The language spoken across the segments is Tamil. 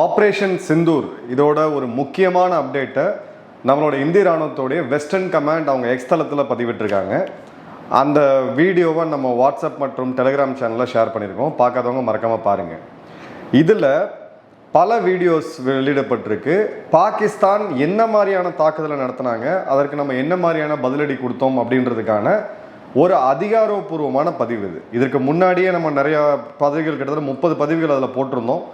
ஆப்ரேஷன் சிந்தூர் இதோட ஒரு முக்கியமான அப்டேட்டை நம்மளோட இந்திய ராணுவத்தோடைய வெஸ்டர்ன் கமாண்ட் அவங்க எக்ஸ்தலத்தில் பதிவிட்டிருக்காங்க. அந்த வீடியோவை நம்ம வாட்ஸ்அப் மற்றும் டெலிகிராம் சேனலில் ஷேர் பண்ணியிருக்கோம். பார்க்காதவங்க மறக்காமல் பாருங்கள் இதில் பல வீடியோஸ் வெளியிடப்பட்டிருக்கு. பாகிஸ்தான் என்ன மாதிரியான தாக்குதலை நடத்தினாங்க அதற்கு நம்ம என்ன மாதிரியான பதிலடி கொடுத்தோம் அப்படின்றதுக்கான ஒரு அதிகாரப்பூர்வமான பதிவு இது. இதற்கு முன்னாடியே நம்ம நிறையா பதவிகள் கிட்டத்தட்ட முப்பது பதிவுகள் அதில் போட்டிருந்தோம்.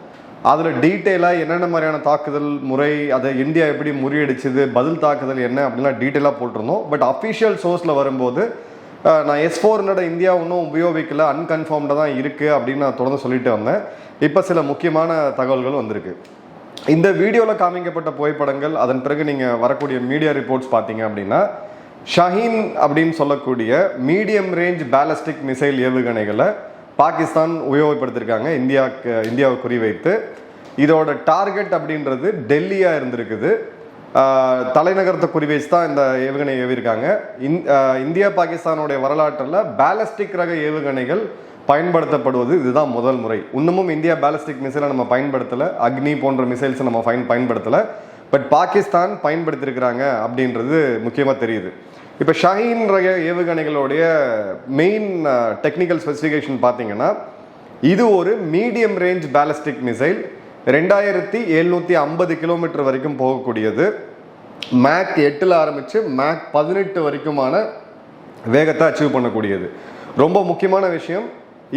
அதில் டீட்டெயிலாக என்னென்ன மாதிரியான தாக்குதல் முறை அதை இந்தியா எப்படி முறியடிச்சது பதில் தாக்குதல் என்ன அப்படின்லாம் டீட்டெயிலாக போட்டிருந்தோம். பட் அஃபிஷியல் சோர்ஸில் வரும்போது நான் எஸ் ஃபோர்னோட இந்தியா ஒன்றும் உபயோகிக்கல அன்கன்ஃபார்ம்டாக தான் இருக்குது அப்படின்னு நான் தொடர்ந்து சொல்லிட்டு வந்தேன். இப்போ சில முக்கியமான தகவல்கள் வந்திருக்கு. இந்த வீடியோவில் காமிக்கப்பட்ட புகைப்படங்கள் அதன் பிறகு நீங்கள் வரக்கூடிய மீடியா ரிப்போர்ட்ஸ் பார்த்தீங்க அப்படின்னா ஷஹீன் அப்படின்னு சொல்லக்கூடிய மீடியம் ரேஞ்ச் பேலஸ்டிக் மிசைல் ஏவுகணைகளை பாகிஸ்தான் உபயோகப்படுத்தியிருக்காங்க இந்தியாவுக்கு இந்தியாவை குறிவைத்து. இதோட டார்கெட் அப்படின்றது டெல்லியாக இருந்திருக்குது. தலைநகரத்தை தலைநகரத்தை குறிவைச்சு தான் இந்த ஏவுகணை ஏவிருக்காங்க இந் இந்தியா பாகிஸ்தானுடைய வரலாற்றில் பேலஸ்டிக் ரக ஏவுகணைகள் பயன்படுத்தப்படுவது இதுதான் முதல் முறை. இன்னமும் இந்தியா பேலஸ்டிக் மிசைலை நம்ம பயன்படுத்தலை. அக்னி போன்ற மிசைல்ஸை நம்ம பயன் பயன்படுத்தலை. பட் பாகிஸ்தான் பயன்படுத்தியிருக்கிறாங்க அப்படின்றது முக்கியமாக தெரியுது. இப்போ ஷஹீன் ரக ஏவுகணைகளுடைய மெயின் டெக்னிக்கல் ஸ்பெசிஃபிகேஷன் பார்த்தீங்கன்னா இது ஒரு மீடியம் ரேஞ்ச் பேலஸ்டிக் மிசைல் ரெண்டாயிரத்தி எழுநூற்றி ஐம்பது கிலோமீட்டர் வரைக்கும் போகக்கூடியது. மேக் எட்டில் ஆரம்பித்து மேக் பதினெட்டு வரைக்குமான வேகத்தை அச்சீவ் பண்ணக்கூடியது. ரொம்ப முக்கியமான விஷயம்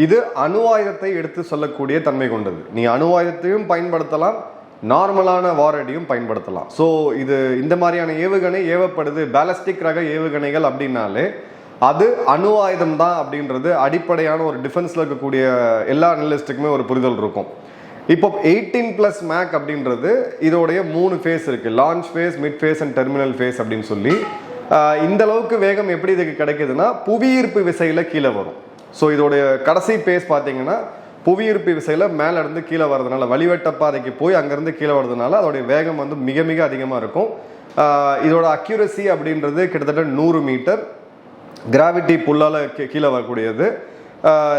இது அணு ஆயுதத்தை எடுத்து சொல்லக்கூடிய தன்மை கொண்டது. நீ அணு ஆயுதத்தையும் பயன்படுத்தலாம் நார்மலான வாரடியும் பயன்படுத்தலாம். ஸோ இது இந்த மாதிரியான ஏவுகணை ஏவப்படுது பேலஸ்டிக் ரக ஏவுகணைகள் அப்படின்னாலே அது அணு ஆயுதம் தான் அப்படின்றது அடிப்படையான ஒரு டிஃபென்ஸில் இருக்கக்கூடிய எல்லா அனலிஸ்ட்டுக்குமே ஒரு புரிதல் இருக்கும். இப்போ எயிட்டீன் ப்ளஸ் மேக் அப்படின்றது இதோடைய மூணு ஃபேஸ் இருக்குது launch phase mid phase and terminal phase அப்படின்னு சொல்லி இந்த அளவுக்கு வேகம் எப்படி இதுக்கு கிடைக்குதுன்னா புவியீர்ப்பு விசையில் கீழே வரும். ஸோ இதோடைய கடைசி ஃபேஸ் பார்த்தீங்கன்னா புவியீர்ப்பு விசையில் மேலே இருந்து கீழே வர்றதுனால வழிவட்ட பாதைக்கு போய் அங்கேருந்து கீழே வர்றதுனால அதோடைய வேகம் வந்து மிக மிக அதிகமாக இருக்கும். இதோட அக்யூரசி அப்படின்றது கிட்டத்தட்ட நூறு மீட்டர். கிராவிட்டி புல்லால் கீழே வரக்கூடியது.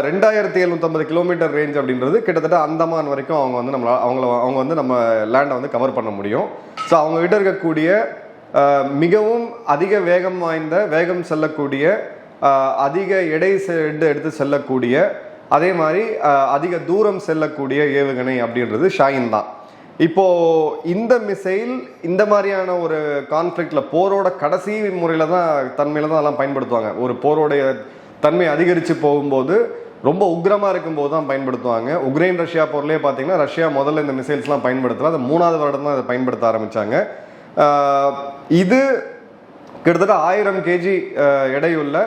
ரெண்டாயிரத்தி எழுநூத்தம்பது கிலோமீட்டர் ரேஞ்ச் அப்படின்றது கிட்டத்தட்ட அந்தமான் வரைக்கும் அவங்க வந்து நம்மள அவங்கள அவங்க வந்து நம்ம லேண்டை வந்து கவர் பண்ண முடியும். ஸோ அவங்க கிட்ட இருக்கக்கூடிய மிகவும் அதிக வேகம் வாய்ந்த வேகம் செல்லக்கூடிய அதிக எடை எடுத்து செல்லக்கூடிய அதே மாதிரி அதிக தூரம் செல்லக்கூடிய ஏவுகணை அப்படின்றது ஷாயின் தான். இப்போ இந்த மிசைல் இந்த மாதிரியான ஒரு கான்ஃப்ளிக்டில் போரோட கடைசி முறையில் தான் தன்மையில் தான் அதெல்லாம் பயன்படுத்துவாங்க. ஒரு போரோடைய தன்மை அதிகரித்து போகும்போது ரொம்ப உக்ரமாக இருக்கும்போது தான் பயன்படுத்துவாங்க. உக்ரைன் ரஷ்யா போர்லேயே பார்த்தீங்கன்னா ரஷ்யா முதல்ல இந்த மிசைல்ஸ்லாம் பயன்படுத்தல அது மூணாவது வருடம் தான் அதை பயன்படுத்த ஆரம்பித்தாங்க இது கிட்டத்தட்ட ஆயிரம் கேஜி எடையுள்ள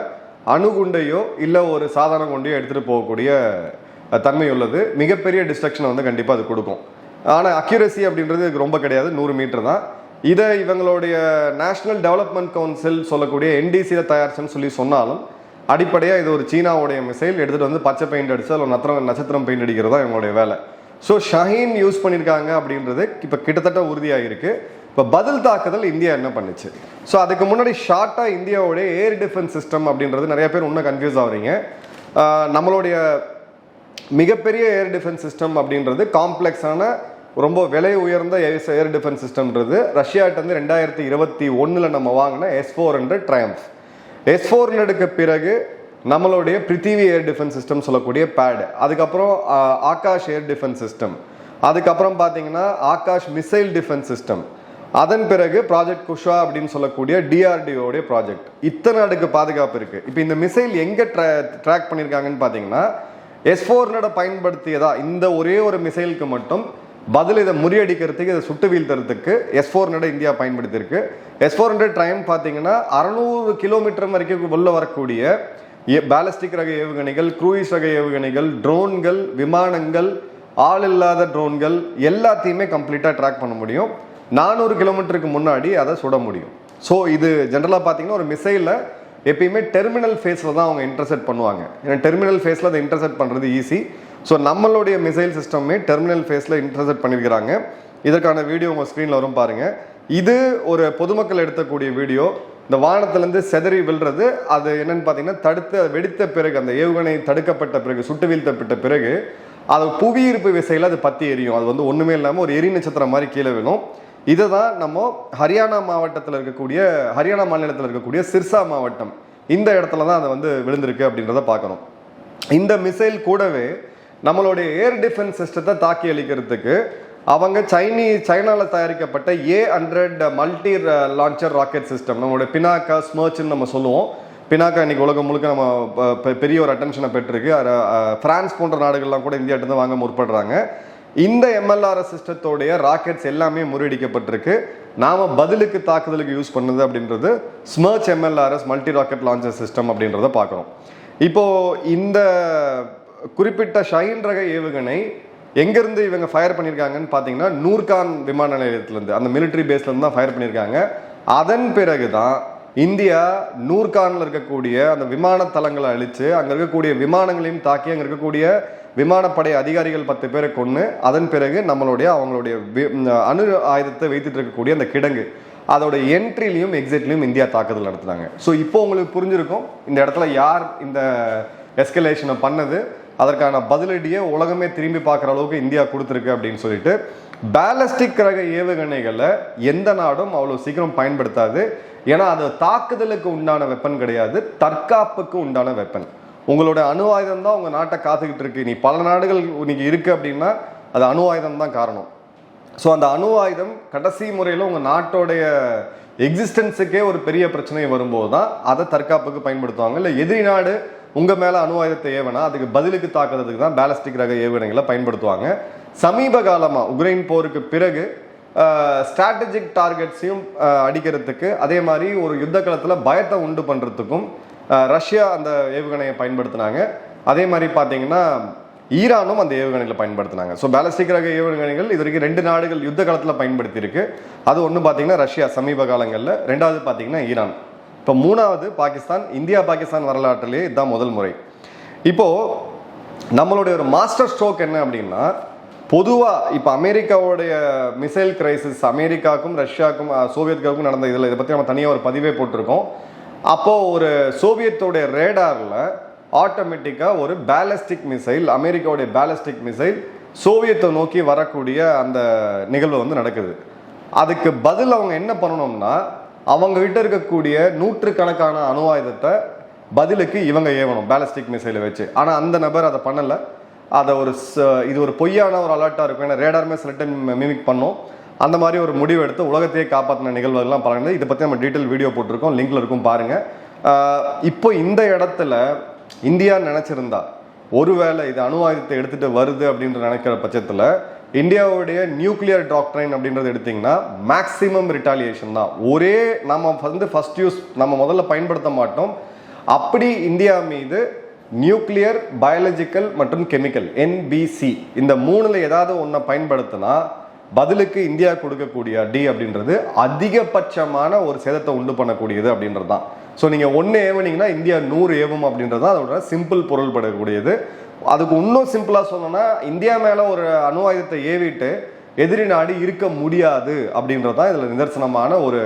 அணுகுண்டையோ இல்லை ஒரு சாதாரண குண்டையோ எடுத்துகிட்டு போகக்கூடிய தன்மை உள்ளது. மிகப்பெரிய டிஸ்ட்ரக்ஷனை வந்து கண்டிப்பாக அது கொடுக்கும். ஆனால் அக்யூரசி அப்படின்றது இதுக்கு ரொம்ப கிடையாது. நூறு மீட்டர் தான். இதை இவங்களுடைய நேஷனல் டெவலப்மெண்ட் கவுன்சில் சொல்லக்கூடிய என்டிசியில் தயாரிச்சுன்னு சொல்லி சொன்னாலும் அடிப்படையாக இது ஒரு சீனாவுடைய மிசைல் எடுத்துகிட்டு வந்து பச்சை பெயிண்ட் அடிச்சு அதில் நத்திரம் நட்சத்திரம் பெயிண்ட் அடிக்கிறது தான் இவங்களுடைய வேலை. ஸோ ஷஹீன் யூஸ் பண்ணியிருக்காங்க அப்படின்றது இப்போ கிட்டத்தட்ட உறுதியாக இருக்குது இப்போ பதில் தாக்குதல் இந்தியா என்ன பண்ணுச்சு? ஸோ அதுக்கு முன்னாடி ஷார்ட்டாக இந்தியாவுடைய ஏர் டிஃபென்ஸ் சிஸ்டம் அப்படின்றது நிறைய பேர் இன்னும் கன்ஃபியூஸ் ஆகுறீங்க. நம்மளுடைய மிகப்பெரிய ஏர் டிஃபென்ஸ் சிஸ்டம் அப்படின்றது காம்ப்ளெக்ஸான ரொம்ப விலை உயர்ந்த ஏர் டிஃபென்ஸ் சிஸ்டம்ன்றது ரஷ்யாட்டேருந்து ரெண்டாயிரத்தி இருபத்தி ஒன்றில் நம்ம வாங்கின S four hundred Triumph S four ஹண்ட்ரடுக்கு பிறகு நம்மளுடைய பிருத்திவி ஏர் டிஃபென்ஸ் சிஸ்டம் சொல்லக்கூடிய பேடு அதுக்கப்புறம் ஆகாஷ் ஏர் டிஃபென்ஸ் சிஸ்டம் அதுக்கப்புறம் பார்த்தீங்கன்னா ஆகாஷ் மிசைல் டிஃபென்ஸ் சிஸ்டம் அதன் பிறகு ப்ராஜெக்ட் குஷா அப்படின்னு சொல்லக்கூடிய டிஆர்டிஓடைய ப்ராஜெக்ட் இத்தனை அடுக்கு பாதுகாப்பு இருக்கு. இப்போ இந்த மிசைல் எங்க ட்ராக் பண்ணியிருக்காங்கன்னு பார்த்தீங்கன்னா எஸ் ஃபோர்னோட பயன்படுத்தியதா இந்த ஒரே ஒரு மிசைலுக்கு மட்டும் பதில் இதை முறியடிக்கிறதுக்கு இதை சுட்டு வீழ்த்துறதுக்கு எஸ் ஃபோர் இந்தியா பயன்படுத்தியிருக்கு. எஸ் ஃபோர் ஹண்ட்ரட் ட்ரைம் பார்த்தீங்கன்னா அறநூறு கிலோமீட்டர் வரைக்கும் உள்ள வரக்கூடிய பேலஸ்டிக் ரக ஏவுகணைகள் க்ரூயிஸ் ரக ஏவுகணைகள் ட்ரோன்கள் விமானங்கள் ஆள் இல்லாத ட்ரோன்கள் எல்லாத்தையுமே கம்ப்ளீட்டாக ட்ராக் பண்ண முடியும். நானூறு கிலோமீட்டருக்கு முன்னாடி அதை சுட முடியும். ஸோ இது ஜென்ரலாக பார்த்தீங்கன்னா ஒரு மிசைலில் எப்பயுமே டெர்மினல் ஃபேஸில் தான் அவங்க இன்டர்செப்ட் பண்ணுவாங்க. ஏன்னா டெர்மினல் ஃபேஸில் அதை இன்டர்செப்ட் பண்ணுறது ஈஸி ஸோ நம்மளுடைய மிசைல் சிஸ்டமே டெர்மினல் ஃபேஸில் இன்டர்செப்ட் பண்ணியிருக்கிறாங்க இதற்கான வீடியோ உங்கள் ஸ்க்ரீனில் வரும் பாருங்கள் இது ஒரு பொதுமக்கள் எடுத்தக்கூடிய வீடியோ இந்த வானத்திலேருந்து செதறி விழுறது அது என்னன்னு பார்த்தீங்கன்னா தடுத்த வெடித்த பிறகு அந்த ஏவுகணை தடுக்கப்பட்ட பிறகு சுட்டு வீழ்த்தப்பட்ட பிறகு அது புவியீர்ப்பு விசையில் அது பற்றி எரியும். அது வந்து ஒன்றுமே இல்லாமல் ஒரு எரி நட்சத்திரம் மாதிரி கீழே விழும். இதை தான் நம்ம ஹரியானா மாவட்டத்தில் இருக்கக்கூடிய ஹரியானா மாநிலத்தில் இருக்கக்கூடிய சிர்சா மாவட்டம். இந்த இடத்துல தான் அது வந்து விழுந்திருக்கு அப்படின்றத பார்க்கணும். இந்த மிசைல் கூடவே நம்மளுடைய ஏர் டிஃபென்ஸ் சிஸ்டத்தை தாக்கி அளிக்கிறதுக்கு அவங்க சைனீ சைனாவில் தயாரிக்கப்பட்ட A hundred multi launcher rocket system நம்மளுடைய பினாக்கா ஸ்மர்ச்னு நம்ம சொல்லுவோம். பினாக்கா இன்னைக்கு உலகம் முழுக்க நம்ம பெரிய ஒரு அட்டென்ஷனை பெற்றிருக்கு. ஃப்ரான்ஸ் பிரான்ஸ் போன்ற நாடுகள்லாம் கூட இந்தியாட்ட தான் வாங்க முற்படுறாங்க. இந்த எம்எல்ஆர்எஸ் சிஸ்டத்தோடைய ராக்கெட்ஸ் எல்லாமே முறியடிக்கப்பட்டிருக்கு. நாம பதிலுக்கு தாக்குதலுக்கு யூஸ் பண்ணது அப்படின்றது Smerch MLRS multi rocket launcher system அப்படின்றத பார்க்குறோம். இப்போ இந்த குறிப்பிட்ட ஷைன் ரக ஏவுகணை எங்கேருந்து இவங்க ஃபயர் பண்ணியிருக்காங்கன்னு பார்த்தீங்கன்னா நூர்கான் விமான நிலையத்திலேருந்து அந்த மிலிட்ரி பேஸ்லேருந்து தான் ஃபயர் பண்ணியிருக்காங்க. அதன் பிறகு தான் இந்தியா நூர்கானில் இருக்கக்கூடிய அந்த விமான தளங்களை அழித்து அங்கே இருக்கக்கூடிய விமானங்களையும் தாக்கி அங்கே இருக்கக்கூடிய விமானப்படை அதிகாரிகள் பத்து பேரை கொண்டு அதன் பிறகு நம்மளுடைய அவங்களுடைய அணு ஆயுதத்தை வைத்துட்டு இருக்கக்கூடிய அந்த கிடங்கு அதோட என்ட்ரிலையும் எக்ஸிட்லையும் இந்தியா தாக்குதல் நடத்துனாங்க. ஸோ இப்போ உங்களுக்கு புரிஞ்சிருக்கும் இந்த இடத்துல யார் இந்த எஸ்கலேஷனை பண்ணது அதற்கான பதிலடியை உலகமே திரும்பி பார்க்குற அளவுக்கு இந்தியா கொடுத்துருக்கு அப்படின்னு சொல்லிட்டு பேலஸ்டிக் ரக ஏவுகணைகளை எந்த நாடும் அவ்வளோ சீக்கிரம் பயன்படுத்தாது. ஏன்னா அது தாக்குதலுக்கு உண்டான வெப்பன் கிடையாது தற்காப்புக்கு உண்டான வெப்பன் உங்களோட அணு ஆயுதம் தான் உங்கள் நாட்டை காத்துக்கிட்டு இருக்கு. நீ பல நாடுகள் இன்னைக்கு இருக்கு அப்படின்னா அது அணு ஆயுதம் தான் காரணம். ஸோ அந்த அணு ஆயுதம் கடைசி முறையில் உங்கள் நாட்டோடைய எக்ஸிஸ்டன்ஸுக்கே ஒரு பெரிய பிரச்சனை வரும்போது தான் அதை தற்காப்புக்கு பயன்படுத்துவாங்க. இல்லை எதிரி நாடு உங்கள் மேலே அணு ஆயுதத்தை ஏவனா அதுக்கு பதிலுக்கு தாக்குறதுக்கு தான் பேலஸ்டிக் ரக ஏவுகணைகளை பயன்படுத்துவாங்க. சமீப காலமாக உக்ரைன் போருக்கு பிறகு ஸ்ட்ராட்டஜிக் டார்கெட்ஸையும் அடிக்கிறதுக்கு அதே மாதிரி ஒரு யுத்த களத்தில் பயத்தை உண்டு பண்ணுறதுக்கும் ரஷ்யா அந்த ஏவுகணையை பயன்படுத்தினாங்க. அதே மாதிரி பார்த்தீங்கன்னா ஈரானும் அந்த ஏவுகணைகளை பயன்படுத்தினாங்க. ஸோ பேலஸ்டிக் ரக ஏவுகணைகள் இது வரைக்கும் ரெண்டு நாடுகள் யுத்த காலத்தில் பயன்படுத்தியிருக்கு. அது ஒன்று பார்த்தீங்கன்னா ரஷ்யா சமீப காலங்களில். ரெண்டாவது பார்த்தீங்கன்னா ஈரான். இப்போ மூணாவது பாகிஸ்தான் இந்தியா பாகிஸ்தான் வரலாற்றிலேயே இதுதான் முதல் முறை. இப்போது நம்மளுடைய ஒரு மாஸ்டர் ஸ்ட்ரோக் என்ன அப்படின்னா பொதுவாக இப்போ அமெரிக்காவுடைய மிசைல் கிரைசிஸ் அமெரிக்காவுக்கும் ரஷ்யாவுக்கும் அஹ், சோவியத்காவுக்கும் நடந்த இதில் இதை பற்றி நம்ம தனியாக ஒரு பதிவே போட்டிருக்கோம். அப்போது ஒரு சோவியத்தோடைய ரேடாரில் ஆட்டோமேட்டிக்காக ஒரு பேலஸ்டிக் மிசைல் அமெரிக்காவுடைய பேலஸ்டிக் மிசைல் சோவியத்தை நோக்கி வரக்கூடிய அந்த நிகழ்வு வந்து நடக்குது. அதுக்கு பதில் அவங்க என்ன பண்ணணும்னா அவங்ககிட்ட இருக்கக்கூடிய நூற்றுக்கணக்கான அணு ஆயுதத்தை பதிலுக்கு இவங்க ஏவணும் பேலஸ்டிக் மிசைலை வச்சு. ஆனால் அந்த நபர் அதை பண்ணலை. அதை ஒரு இது ஒரு பொய்யான ஒரு அலர்ட்டாக இருக்கும். ஏன்னா ரேடாருமே சில டைம் மிமிக் பண்ணும். அந்த மாதிரி ஒரு முடிவு எடுத்து உலகத்தையே காப்பாற்றின நிகழ்வுகள்லாம் பழகுது இதை பற்றி நம்ம டீட்டெயில் வீடியோ போட்டிருக்கோம். லிங்க்ல இருக்கும் பாருங்கள் இப்போ இந்த இடத்துல இந்தியா நினச்சிருந்தா ஒருவேளை இது அணு ஆயுதத்தை எடுத்துகிட்டு வருது அப்படின்ற நினைக்கிற பட்சத்தில் இந்தியாவுடைய நியூக்ளியர் டாக்டரைன் அப்படின்றது எடுத்திங்கன்னா மேக்ஸிமம் ரிட்டாலியேஷன் தான். ஒரே நம்ம வந்து ஃபஸ்ட் யூஸ் நம்ம முதல்ல பயன்படுத்த மாட்டோம். அப்படி இந்தியா மீது நியூக்ளியர் பயாலஜிக்கல் மற்றும் கெமிக்கல் என்பிசி இந்த மூணில் ஏதாவது ஒன்றை பயன்படுத்தினா பதிலுக்கு இந்தியா கொடுக்கக்கூடிய டி அப்படின்றது அதிகபட்சமான ஒரு சேதத்தை உண்டு பண்ணக்கூடியது அப்படின்றது தான் ஸோ நீங்கள் ஒன்று ஏவுனீங்கன்னா இந்தியா நூறு ஏவும் அப்படின்றது தான் அதோட சிம்பிள் பொருள்படக்கூடியது. அதுக்கு இன்னும் சிம்பிளாக சொல்லணும்னா இந்தியா மேலே ஒரு அணு ஆயுதத்தை ஏவிட்டு எதிரி நாடு இருக்க முடியாது அப்படின்றது தான் இதில் நிதர்சனமான ஒரு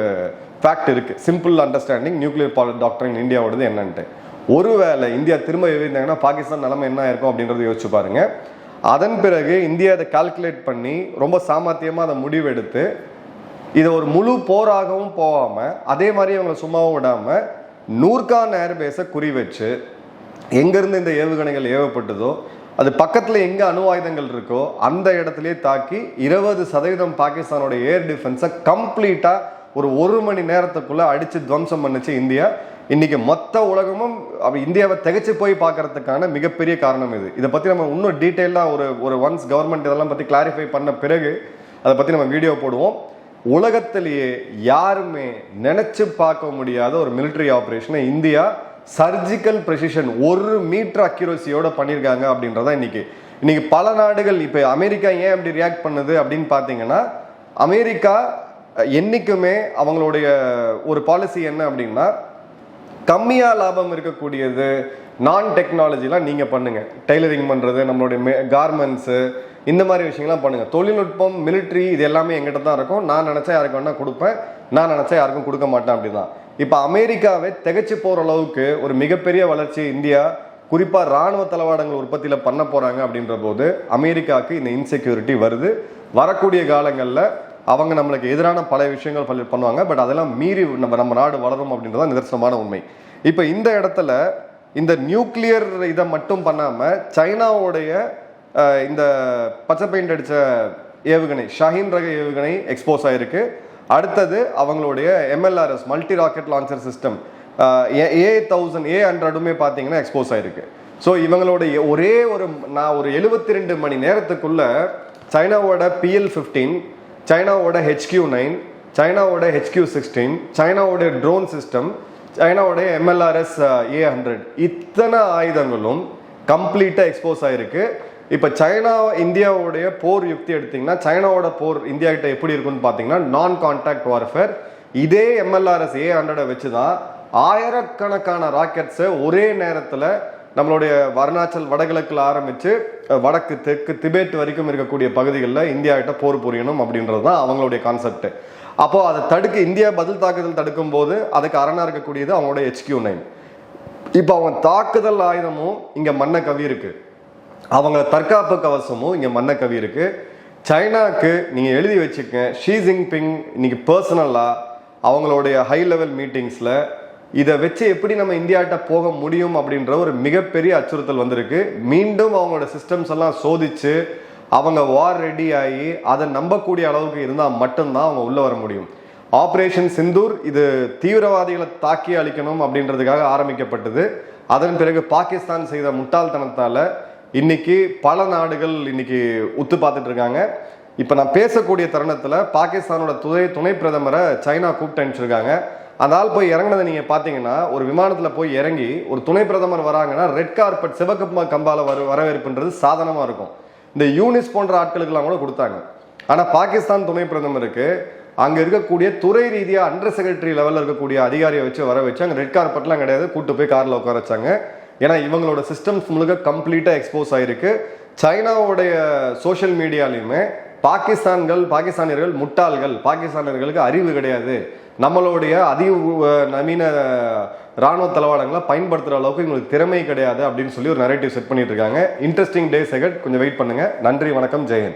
ஃபேக்ட் இருக்குது சிம்பிள் அண்டர்ஸ்டாண்டிங் நியூக்ளியர் பால் டாக்டரிங் இந்தியாவோடது என்னன்ட்டு. ஒருவேளை இந்தியா திரும்ப எழுதியிருந்தாங்கன்னா பாகிஸ்தான் நிலைமை என்ன இருக்கும் அப்படின்றத யோசிச்சு பாருங்க. அதன் பிறகு இந்தியா அதை கால்குலேட் பண்ணி ரொம்ப சாமர்த்தியமாக அதை முடிவெடுத்து இதை ஒரு முழு போராகவும் போகாமல் அதே மாதிரி அவங்களை சும்மாவும் விடாமல் நூர்கான் ஏர்பேஸை குறி வச்சு எங்கேருந்து இந்த ஏவுகணைகள் ஏவப்பட்டதோ அது பக்கத்தில் எங்கே அணு ஆயுதங்கள் இருக்கோ அந்த இடத்துலையே தாக்கி இருபது சதவீதம் பாகிஸ்தானோட ஏர் டிஃபென்ஸை கம்ப்ளீட்டாக ஒரு ஒரு மணி நேரத்துக்குள்ளே அடித்து துவம்சம் பண்ணுச்சு இந்தியா. இன்னைக்கு மொத்த உலகமும் அவ இந்தியாவை திகைச்சு போய் பார்க்கறதுக்கான மிகப்பெரிய காரணம் இது. இதை பற்றி நம்ம இன்னும் டீட்டெயிலாக ஒரு ஒரு ஒன்ஸ் கவர்மெண்ட் இதெல்லாம் பற்றி கிளாரிஃபை பண்ண பிறகு அதை பற்றி நம்ம வீடியோ போடுவோம். உலகத்திலேயே யாருமே நினைச்சு பார்க்க முடியாத ஒரு மிலிட்ரி ஆப்ரேஷனை இந்தியா சர்ஜிக்கல் ப்ரெசிஷன் ஒரு மீட்டர் அக்யூரசியோட பண்ணியிருக்காங்க அப்படின்றதான் இன்னைக்கு. இன்னைக்கு பல நாடுகள் இப்போ அமெரிக்கா ஏன் அப்படி ரியாக்ட் பண்ணுது அப்படின்னு பார்த்தீங்கன்னா அமெரிக்கா என்றைக்குமே அவங்களுடைய ஒரு பாலிசி என்ன அப்படின்னா கம்மியாக லாபம் இருக்கக்கூடியது நான் டெக்னாலஜிலாம் நீங்கள் பண்ணுங்கள் டெய்லரிங் பண்ணுறது நம்மளுடைய கார்மெண்ட்ஸு இந்த மாதிரி விஷயங்கள்லாம் பண்ணுங்கள் தொழில்நுட்பம் மிலிட்ரி இது எல்லாமே எங்கிட்ட தான் இருக்கும். நான் நினச்சா யாருக்கு வேணால் கொடுப்பேன். நான் நினச்சா யாருக்கும் கொடுக்க மாட்டேன் அப்படிதான். இப்போ அமெரிக்காவே திகைச்சு போகிற அளவுக்கு ஒரு மிகப்பெரிய வளர்ச்சி இந்தியா குறிப்பாக ராணுவ தளவாடங்கள் உற்பத்தியில் பண்ண போகிறாங்க அப்படின்ற போது அமெரிக்காவுக்கு இந்த இன்செக்யூரிட்டி வருது. வரக்கூடிய காலங்களில் அவங்க நம்மளுக்கு எதிரான பல விஷயங்கள் பல பண்ணுவாங்க. பட் அதெல்லாம் மீறி நம்ம நம்ம நாடு வளரும் அப்படின்றது நிதர்சனமான உண்மை. இப்போ இந்த இடத்துல இந்த நியூக்ளியர் இதை மட்டும் பண்ணாமல் சைனாவுடைய இந்த பச்சை பெயிண்ட் அடித்த ஏவுகணை ஷாஹின் ரக ஏவுகணை எக்ஸ்போஸ் ஆயிருக்கு. அடுத்தது அவங்களுடைய MLRS multi rocket launcher system A thousand ஏ ஹண்ட்ரடுமே பார்த்தீங்கன்னா எக்ஸ்போஸ் ஆயிருக்கு. ஸோ இவங்களுடைய ஒரே ஒரு நான் ஒரு எழுபத்தி ரெண்டு மணி நேரத்துக்குள்ள சைனாவோட பிஎல் ஃபிஃப்டீன் சைனாவோட ஹெச்கியூ நைன் சைனாவோட ஹெச்கியூ சிக்ஸ்டீன் சைனாவோட ட்ரோன் சிஸ்டம் சைனாவோட எம்எல்ஆர்எஸ் ஏ ஹண்ட்ரட் இத்தனை ஆயுதங்களும் கம்ப்ளீட்டாக எக்ஸ்போஸ் ஆயிருக்கு. இப்போ சைனா இந்தியாவுடைய போர் யுக்தி எடுத்திங்கன்னா சைனாவோட போர் இந்தியா கிட்ட எப்படி இருக்குன்னு பார்த்தீங்கன்னா நான் கான்டாக்ட் வார்ஃபேர் இதே எம்எல்ஆர்எஸ் ஏ ஹண்ட்ரடை வச்சு தான் ஆயிரக்கணக்கான ராக்கெட்ஸை ஒரே நேரத்தில் நம்மளுடைய அருணாச்சல் வடகிழக்கில் ஆரம்பித்து வடக்கு தெற்கு திபேட் வரைக்கும் இருக்கக்கூடிய பகுதிகளில் இந்தியாகிட்ட போர் புரியணும் அப்படின்றது தான் அவங்களுடைய கான்செப்ட் அப்போது அதை தடுக்க இந்தியா பதில் தாக்குதல் தடுக்கும் போது அதுக்கு அரணாக இருக்கக்கூடியது அவங்களோட ஹெச்கியூ நைன் இப்போ அவங்க தாக்குதல் ஆயுதமும் இங்கே மண்ணை கவி இருக்கு. அவங்க தற்காப்பு கவசமும் இங்கே மண்ணை கவி இருக்கு. சைனாக்கு நீங்கள் எழுதி வச்சுக்க ஷீ ஜின்பிங் இன்னைக்கு பர்சனலாக அவங்களுடைய ஹை லெவல் மீட்டிங்ஸில் இதை வச்சு எப்படி நம்ம இந்தியாட்ட போக முடியும் அப்படின்ற ஒரு மிகப்பெரிய அச்சுறுத்தல் வந்திருக்கு. மீண்டும் அவங்களோட சிஸ்டம்ஸ் எல்லாம் சோதிச்சு அவங்க வார் ரெடி ஆகி அதை நம்பக்கூடிய அளவுக்கு இருந்தால் மட்டும்தான் அவங்க உள்ளே வர முடியும். ஆப்ரேஷன் சிந்தூர் இது தீவிரவாதிகளை தாக்கி அழிக்கணும் அப்படின்றதுக்காக ஆரம்பிக்கப்பட்டது. அதன் பிறகு பாகிஸ்தான் செய்த முட்டாள்தனத்தால் இன்னைக்கு பல நாடுகள் இன்னைக்கு உத்து பார்த்துட்டு இருக்காங்க. இப்போ நான் பேசக்கூடிய தருணத்தில் பாகிஸ்தானோட துணை துணை பிரதமரை சைனா கூப்பிட்டு அனுப்பிச்சிருக்காங்க. அந்த ஆள் போய் இறங்குனதை நீங்கள் பார்த்தீங்கன்னா ஒரு விமானத்தில் போய் இறங்கி ஒரு துணை பிரதமர் வராங்கன்னா ரெட் கார்பெட் சிவகப்பா கம்பால வர வரவேற்புன்றது சாதனமாக இருக்கும். இந்த யூனிஸ் போன்ற ஆட்களுக்கெல்லாம் கூட கொடுத்தாங்க. ஆனால் பாகிஸ்தான் துணை பிரதமருக்கு அங்கே இருக்கக்கூடிய துறை ரீதியாக அண்டர் செக்ரட்டரி லெவலில் இருக்கக்கூடிய அதிகாரியை வச்சு வர வச்சு அங்கே ரெட் கார்பெட்லாம் கிடையாது. கூட்டு போய் காரில் உட்கார வச்சாங்க. ஏன்னா இவங்களோட சிஸ்டம்ஸ் முழுக்க கம்ப்ளீட்டாக எக்ஸ்போஸ் ஆயிருக்கு. சைனாவுடைய சோஷியல் மீடியாலையுமே பாகிஸ்தான்கள் பாகிஸ்தானியர்கள் முட்டாள்கள். பாகிஸ்தானியர்களுக்கு அறிவு கிடையாது. நம்மளுடைய அதி உ- நவீன ராணுவ தளவாடங்களை பயன்படுத்துகிற அளவுக்கு உங்களுக்கு திறமை கிடையாது அப்படின்னு சொல்லி ஒரு நரேட்டிவ் செட் பண்ணிட்டு இருக்காங்க. இன்ட்ரெஸ்டிங் டே செகட் கொஞ்சம் வெயிட் பண்ணுங்க. நன்றி வணக்கம். ஜெயன்